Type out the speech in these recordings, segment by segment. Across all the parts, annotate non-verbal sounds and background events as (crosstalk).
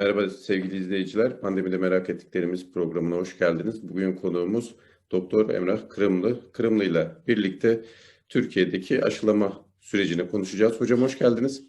Merhaba sevgili izleyiciler. Pandemide merak ettiklerimiz programına hoş geldiniz. Bugün konuğumuz Doktor Emrah Kırımlı. Kırımlı ile birlikte Türkiye'deki aşılama sürecini konuşacağız. Hocam hoş geldiniz.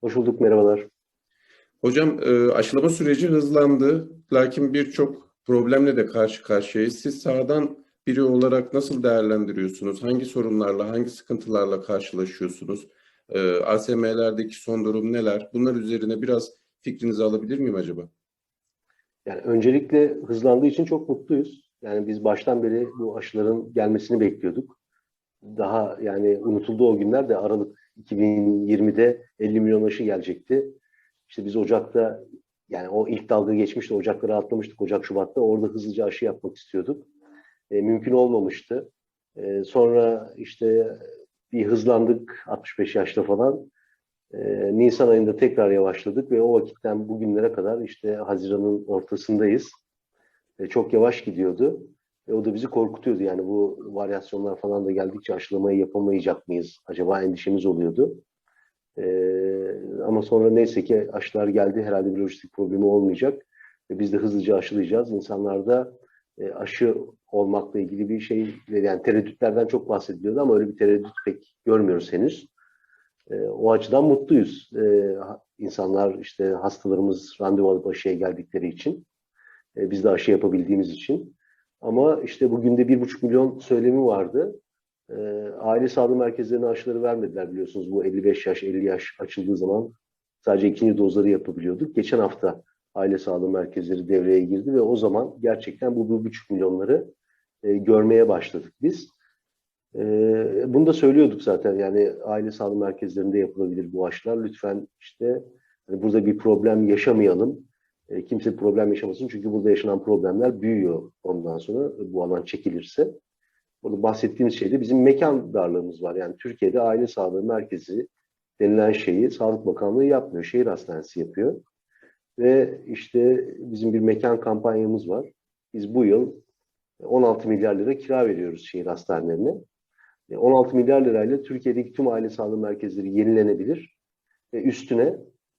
Hoş bulduk, merhabalar. Hocam e, aşılama süreci hızlandı. Lakin birçok problemle de karşı karşıyayız. Siz sahadan biri olarak nasıl değerlendiriyorsunuz? Hangi sorunlarla, hangi sıkıntılarla karşılaşıyorsunuz? E, ASM'lerdeki son durum neler? Bunlar üzerine biraz fikrinizi alabilir miyim acaba? Yani öncelikle hızlandığı için çok mutluyuz. Yani biz baştan beri bu aşıların gelmesini bekliyorduk. Daha yani unutuldu o günler de Aralık 2020'de 50 milyon aşı gelecekti. İşte biz Ocak'ta yani o ilk dalga geçmişti. Ocak'ları atlamıştık Ocak Şubat'ta. Orada hızlıca aşı yapmak istiyorduk. E, mümkün olmamıştı. E, sonra işte bir hızlandık 65 yaşta falan. Ee, Nisan ayında tekrar yavaşladık ve o vakitten bugünlere kadar işte Haziran'ın ortasındayız. Ee, çok yavaş gidiyordu. Ve o da bizi korkutuyordu. Yani bu varyasyonlar falan da geldikçe aşılamayı yapamayacak mıyız? Acaba endişemiz oluyordu. Ee, ama sonra neyse ki aşılar geldi. Herhalde bir lojistik problemi olmayacak. Ve biz de hızlıca aşılayacağız. İnsanlarda e, aşı olmakla ilgili bir şey, yani tereddütlerden çok bahsediliyordu ama öyle bir tereddüt pek görmüyoruz henüz. E, o açıdan mutluyuz. E, insanlar işte hastalarımız randevu alıp aşıya geldikleri için. E, biz de aşı yapabildiğimiz için. Ama işte bugün de bir buçuk milyon söylemi vardı. E, aile sağlığı merkezlerine aşıları vermediler biliyorsunuz. Bu 55 yaş, 50 yaş açıldığı zaman sadece ikinci dozları yapabiliyorduk. Geçen hafta aile sağlığı merkezleri devreye girdi ve o zaman gerçekten bu bir buçuk milyonları görmeye başladık biz. Ee, bunu da söylüyorduk zaten yani aile sağlığı merkezlerinde yapılabilir bu aşılar. Lütfen işte hani burada bir problem yaşamayalım. E, kimse problem yaşamasın çünkü burada yaşanan problemler büyüyor ondan sonra bu alan çekilirse. Burada bahsettiğimiz şeyde bizim mekan darlığımız var. Yani Türkiye'de aile sağlığı merkezi denilen şeyi Sağlık Bakanlığı yapmıyor. Şehir hastanesi yapıyor. Ve işte bizim bir mekan kampanyamız var. Biz bu yıl 16 milyar lira kira veriyoruz şehir hastanelerine. 16 milyar lirayla Türkiye'deki tüm aile sağlığı merkezleri yenilenebilir. Ve üstüne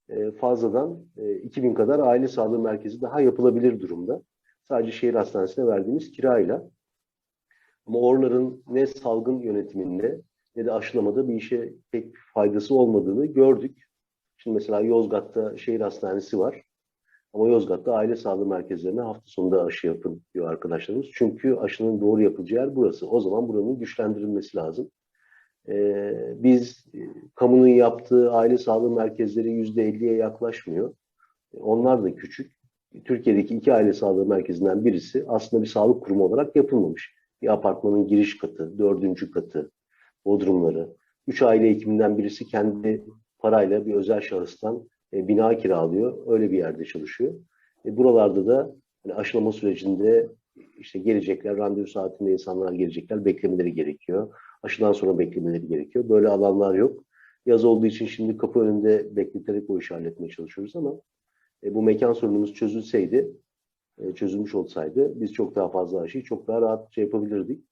e, fazladan 2000 kadar aile sağlığı merkezi daha yapılabilir durumda. Sadece şehir hastanesine verdiğimiz kirayla. Ama oraların ne salgın yönetiminde ne de aşılamada bir işe pek faydası olmadığını gördük. Şimdi mesela Yozgat'ta şehir hastanesi var. Ama Yozgat'ta aile sağlığı merkezlerine hafta sonunda aşı yapın diyor arkadaşlarımız. Çünkü aşının doğru yapılacağı yer burası. O zaman buranın güçlendirilmesi lazım. Ee, biz e, kamunun yaptığı aile sağlığı merkezleri yüzde elliye yaklaşmıyor. Onlar da küçük. Türkiye'deki iki aile sağlığı merkezinden birisi aslında bir sağlık kurumu olarak yapılmamış. Bir apartmanın giriş katı, dördüncü katı, bodrumları. Üç aile hekiminden birisi kendi parayla bir özel şahıstan e, bina kiralıyor. Öyle bir yerde çalışıyor. E, buralarda da hani aşılama sürecinde işte gelecekler, randevu saatinde insanlar gelecekler, beklemeleri gerekiyor. Aşıdan sonra beklemeleri gerekiyor. Böyle alanlar yok. Yaz olduğu için şimdi kapı önünde bekleterek o işi halletmeye çalışıyoruz ama e, bu mekan sorunumuz çözülseydi, e, çözülmüş olsaydı biz çok daha fazla aşıyı çok daha rahatça yapabilirdik.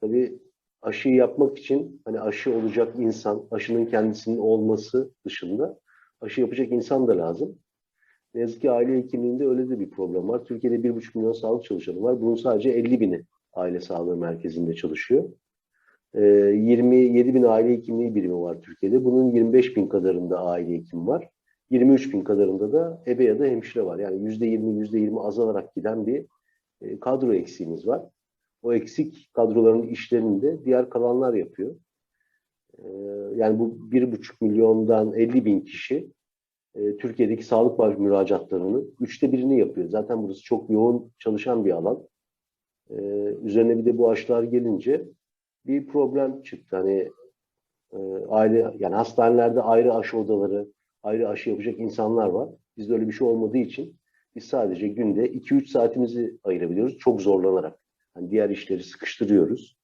Tabii aşıyı yapmak için hani aşı olacak insan, aşının kendisinin olması dışında aşı yapacak insan da lazım. Ne yazık ki aile hekimliğinde öyle de bir problem var. Türkiye'de 1,5 milyon sağlık çalışanı var. Bunun sadece 50 bini aile sağlığı merkezinde çalışıyor. Ee, 27 bin aile hekimliği birimi var Türkiye'de. Bunun 25 bin kadarında aile hekimi var. 23 bin kadarında da ebe ya da hemşire var. Yani %20, %20 azalarak giden bir e, kadro eksiğimiz var. O eksik kadroların işlerini de diğer kalanlar yapıyor. Ee, yani bu bir buçuk milyondan 50 bin kişi e, Türkiye'deki sağlık baş müracaatlarının üçte birini yapıyor. Zaten burası çok yoğun çalışan bir alan. Ee, üzerine bir de bu aşılar gelince bir problem çıktı. Hani e, aile yani hastanelerde ayrı aşı odaları, ayrı aşı yapacak insanlar var. Bizde öyle bir şey olmadığı için biz sadece günde 2-3 saatimizi ayırabiliyoruz çok zorlanarak. Yani diğer işleri sıkıştırıyoruz.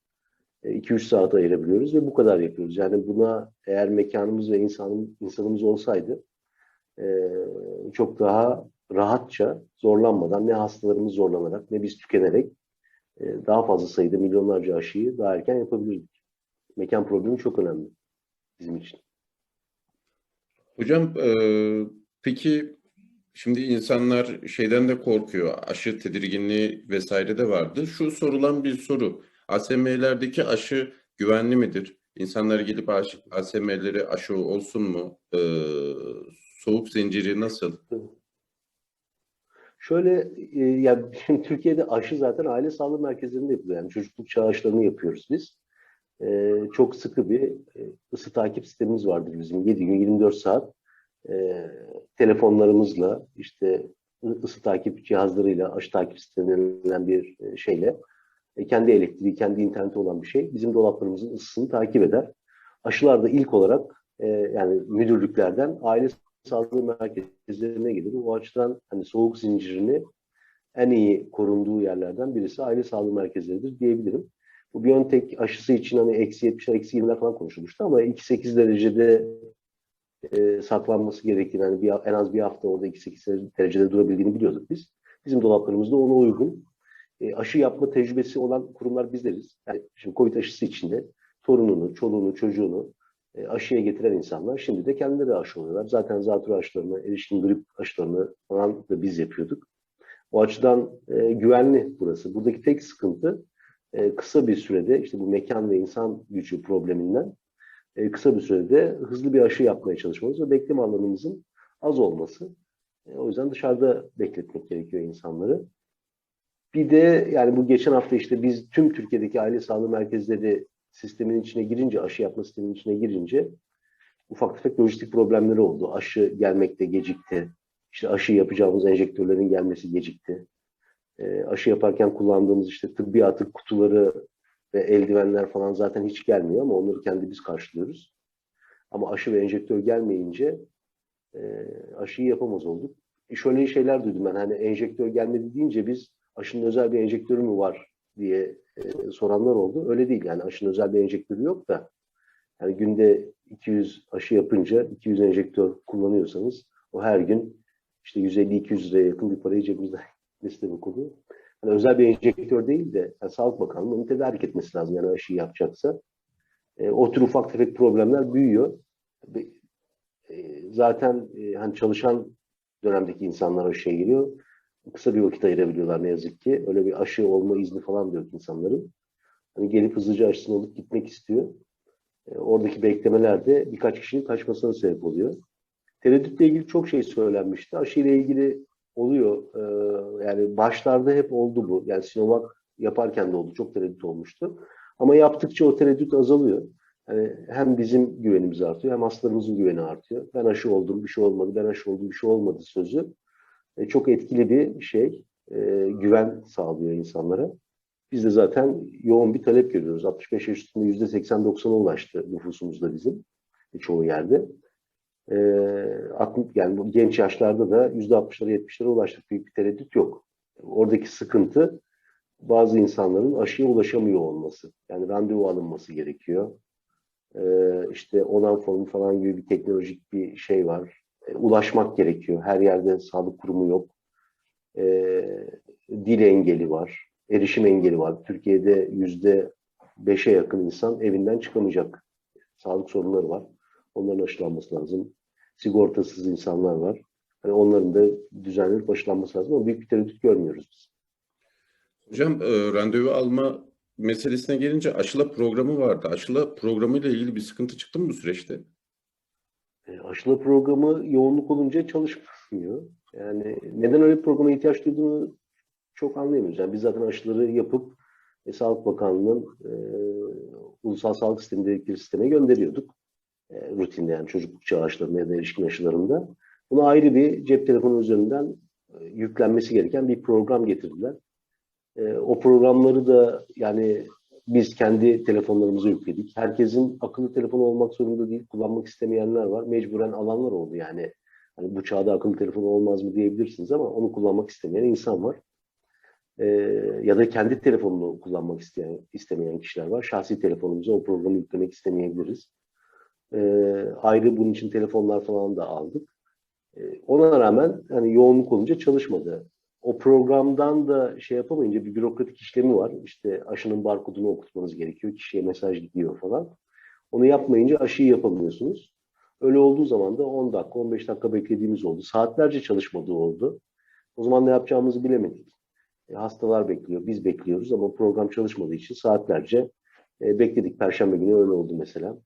2-3 e, saat ayırabiliyoruz ve bu kadar yapıyoruz. Yani buna eğer mekanımız ve insanım, insanımız olsaydı e, çok daha rahatça, zorlanmadan ne hastalarımız zorlanarak ne biz tükenerek e, daha fazla sayıda milyonlarca aşıyı daha erken yapabilirdik. Mekan problemi çok önemli bizim için. Hocam e, peki Şimdi insanlar şeyden de korkuyor. Aşı tedirginliği vesaire de vardı. Şu sorulan bir soru. ASM'lerdeki aşı güvenli midir? İnsanlar gelip ASM'leri aşı olsun mu? Ee, soğuk zinciri nasıl? Şöyle e, yani şimdi Türkiye'de aşı zaten aile sağlığı merkezlerinde yapılıyor. Yani çocukluk çağı aşılarını yapıyoruz biz. E, çok sıkı bir e, ısı takip sistemimiz vardır bizim. 7 gün 24 saat e, telefonlarımızla işte ısı takip cihazlarıyla aşı takip sistemlerinden bir e, şeyle e, kendi elektriği, kendi interneti olan bir şey. Bizim dolaplarımızın ısısını takip eder. Aşılar da ilk olarak e, yani müdürlüklerden aile sağlığı merkezlerine gelir. O açıdan hani soğuk zincirini en iyi korunduğu yerlerden birisi aile sağlığı merkezleridir diyebilirim. Bu Biontech aşısı için hani eksi 70'ler, eksi 20'ler falan konuşulmuştu ama 2-8 derecede e, saklanması gerektiğini, hani bir, en az bir hafta orada 2-8 derecede durabildiğini biliyorduk biz. Bizim dolaplarımızda ona uygun e, aşı yapma tecrübesi olan kurumlar bizleriz. Yani şimdi COVID aşısı içinde torununu, çoluğunu, çocuğunu e, aşıya getiren insanlar şimdi de kendileri aşı oluyorlar. Zaten zatürre aşılarını, erişkin grip aşılarını falan da biz yapıyorduk. O açıdan e, güvenli burası. Buradaki tek sıkıntı e, kısa bir sürede işte bu mekan ve insan gücü probleminden e, kısa bir sürede hızlı bir aşı yapmaya çalışmamız ve bekleme alanımızın az olması. E, o yüzden dışarıda bekletmek gerekiyor insanları. Bir de yani bu geçen hafta işte biz tüm Türkiye'deki aile sağlığı merkezleri sistemin içine girince, aşı yapma sistemin içine girince ufak tefek lojistik problemleri oldu. Aşı gelmekte gecikti. İşte aşı yapacağımız enjektörlerin gelmesi gecikti. E, aşı yaparken kullandığımız işte tıbbi atık kutuları ve eldivenler falan zaten hiç gelmiyor ama onları kendi biz karşılıyoruz. Ama aşı ve enjektör gelmeyince e, aşıyı yapamaz olduk. E, şöyle şeyler duydum ben hani enjektör gelmedi deyince biz aşının özel bir enjektörü mü var diye e, soranlar oldu. Öyle değil yani aşının özel bir enjektörü yok da yani günde 200 aşı yapınca 200 enjektör kullanıyorsanız o her gün işte 150-200 liraya yakın bir parayı cebimizden demek oluyor. Yani özel bir enjektör değil de yani Sağlık Bakanlığı onu tedarik etmesi lazım yani aşıyı yapacaksa. E, o tür ufak tefek problemler büyüyor. E, zaten e, hani çalışan dönemdeki insanlar aşıya geliyor kısa bir vakit ayırabiliyorlar ne yazık ki. Öyle bir aşı olma izni falan da yok insanların. Hani gelip hızlıca aşısını olup gitmek istiyor. E, oradaki beklemelerde birkaç kişinin kaçmasına sebep oluyor. Tereddütle ilgili çok şey söylenmişti. Aşı ile ilgili oluyor. E, yani başlarda hep oldu bu. Yani Sinovac yaparken de oldu. Çok tereddüt olmuştu. Ama yaptıkça o tereddüt azalıyor. Yani hem bizim güvenimiz artıyor hem hastalarımızın güveni artıyor. Ben aşı oldum, bir şey olmadı. Ben aşı oldum, bir şey olmadı sözü e, çok etkili bir şey. E, güven sağlıyor insanlara. Biz de zaten yoğun bir talep görüyoruz. 65 yaş üstünde %80-90'a ulaştı nüfusumuzda bizim e, çoğu yerde. E, yani bu genç yaşlarda da %60'lara 70'lere ulaştık. Büyük bir tereddüt yok. Oradaki sıkıntı bazı insanların aşıya ulaşamıyor olması. Yani randevu alınması gerekiyor. Ee, işte onan formu falan gibi bir teknolojik bir şey var. E, ulaşmak gerekiyor. Her yerde sağlık kurumu yok. E, dil engeli var. Erişim engeli var. Türkiye'de yüzde beşe yakın insan evinden çıkamayacak. Sağlık sorunları var. Onların aşılanması lazım. Sigortasız insanlar var. Yani onların da düzenlenip aşılanması lazım ama büyük bir tereddüt görmüyoruz biz. Hocam e, randevu alma meselesine gelince aşıla programı vardı. Aşıla programıyla ilgili bir sıkıntı çıktı mı bu süreçte? E, aşıla programı yoğunluk olunca çalışmıyor. Yani neden öyle bir programa ihtiyaç duyduğunu çok anlayamıyoruz. Yani biz zaten aşıları yapıp e, Sağlık Bakanlığı'nın e, ulusal sağlık sistemi dedikleri sisteme gönderiyorduk. E, rutinde yani çocukluk çağı aşılarında ya da erişkin aşılarında. Buna ayrı bir cep telefonu üzerinden e, yüklenmesi gereken bir program getirdiler. E, o programları da yani biz kendi telefonlarımıza yükledik. Herkesin akıllı telefonu olmak zorunda değil. Kullanmak istemeyenler var. Mecburen alanlar oldu yani. Hani bu çağda akıllı telefon olmaz mı diyebilirsiniz ama onu kullanmak istemeyen insan var. Ee, ya da kendi telefonunu kullanmak isteyen, istemeyen kişiler var. Şahsi telefonumuza o programı yüklemek istemeyebiliriz. Ee, ayrı bunun için telefonlar falan da aldık. Ee, ona rağmen hani yoğunluk olunca çalışmadı o programdan da şey yapamayınca bir bürokratik işlemi var. İşte aşının barkodunu okutmanız gerekiyor. Kişiye mesaj gidiyor falan. Onu yapmayınca aşıyı yapamıyorsunuz. Öyle olduğu zaman da 10 dakika, 15 dakika beklediğimiz oldu. Saatlerce çalışmadığı oldu. O zaman ne yapacağımızı bilemedik. E, hastalar bekliyor, biz bekliyoruz ama program çalışmadığı için saatlerce e, bekledik. Perşembe günü öyle oldu mesela.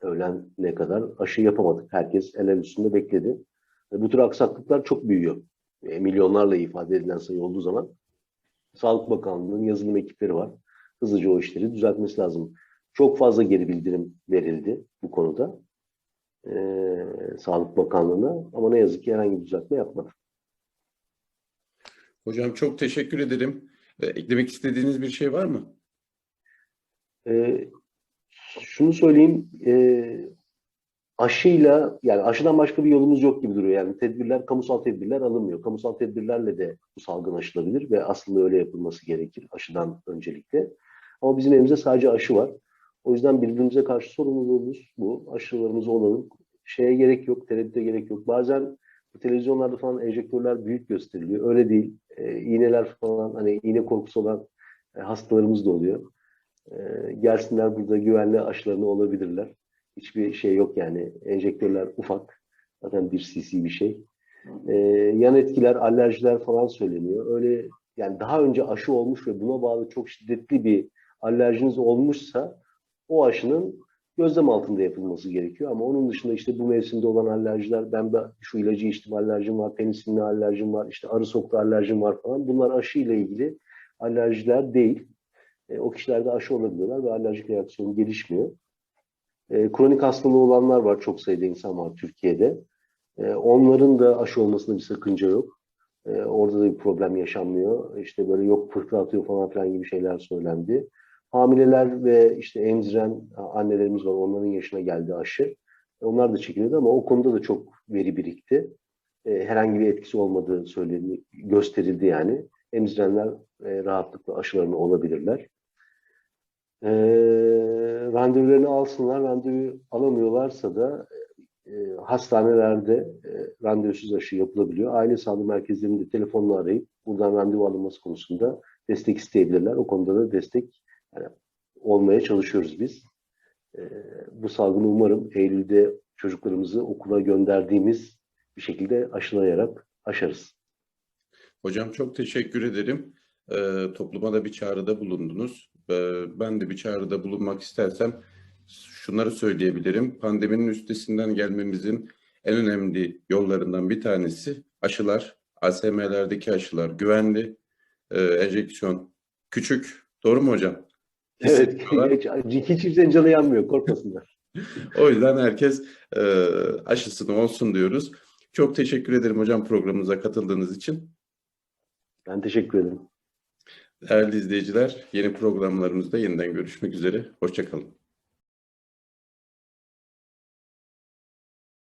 Öğlen ne kadar aşı yapamadık. Herkes el üstünde bekledi. E, bu tür aksaklıklar çok büyüyor. E, milyonlarla ifade edilen sayı olduğu zaman Sağlık Bakanlığı'nın yazılım ekipleri var. Hızlıca o işleri düzeltmesi lazım. Çok fazla geri bildirim verildi bu konuda. Ee, Sağlık Bakanlığı'na ama ne yazık ki herhangi bir düzeltme yapmadı. Hocam çok teşekkür ederim. E, eklemek istediğiniz bir şey var mı? Ee, şunu söyleyeyim, e, aşıyla yani aşıdan başka bir yolumuz yok gibi duruyor. Yani tedbirler, kamusal tedbirler alınmıyor. Kamusal tedbirlerle de bu salgın aşılabilir ve aslında öyle yapılması gerekir aşıdan öncelikle. Ama bizim elimizde sadece aşı var. O yüzden birbirimize karşı sorumluluğumuz bu. Aşılarımızı olalım. Şeye gerek yok, tereddüte gerek yok. Bazen televizyonlarda falan enjektörler büyük gösteriliyor. Öyle değil. E, iğneler falan hani iğne korkusu olan e, hastalarımız da oluyor. E, gelsinler burada güvenli aşılarını olabilirler. Hiçbir şey yok yani. Enjektörler ufak. Zaten bir cc bir şey. E, yan etkiler, alerjiler falan söyleniyor. Öyle yani daha önce aşı olmuş ve buna bağlı çok şiddetli bir alerjiniz olmuşsa o aşının gözlem altında yapılması gerekiyor. Ama onun dışında işte bu mevsimde olan alerjiler, ben de şu ilacı içtim alerjim var, penisilin alerjim var, işte arı soktu alerjim var falan. Bunlar aşı ile ilgili alerjiler değil. E, o kişilerde aşı olabiliyorlar ve alerjik reaksiyon gelişmiyor. E, kronik hastalığı olanlar var, çok sayıda insan var Türkiye'de. E, onların da aşı olmasında bir sakınca yok. E, orada da bir problem yaşanmıyor. İşte böyle yok fırtına atıyor falan filan gibi şeyler söylendi. Hamileler ve işte emziren annelerimiz var. Onların yaşına geldi aşı. Onlar da çekiliyordu ama o konuda da çok veri birikti. E, herhangi bir etkisi olmadığı söylendi, gösterildi yani. Emzirenler e, rahatlıkla aşılarını olabilirler. E, randevularını alsınlar. Randevu alamıyorlarsa da e, hastanelerde e, randevusuz aşı yapılabiliyor. Aile sağlığı merkezlerinde telefonla arayıp buradan randevu alınması konusunda destek isteyebilirler. O konuda da destek yani olmaya çalışıyoruz biz. E, bu salgını umarım Eylül'de çocuklarımızı okula gönderdiğimiz bir şekilde aşılayarak aşarız. Hocam çok teşekkür ederim. E, topluma da bir çağrıda bulundunuz. E, ben de bir çağrıda bulunmak istersem şunları söyleyebilirim. Pandeminin üstesinden gelmemizin en önemli yollarından bir tanesi aşılar. ASM'lerdeki aşılar güvenli, e, enjeksiyon küçük. Doğru mu hocam? Evet, hiç, hiç kimsenin canı yanmıyor, korkmasınlar. (laughs) O yüzden herkes e, aşısını olsun diyoruz. Çok teşekkür ederim hocam programımıza katıldığınız için. Ben teşekkür ederim. Değerli izleyiciler, yeni programlarımızda yeniden görüşmek üzere. Hoşçakalın.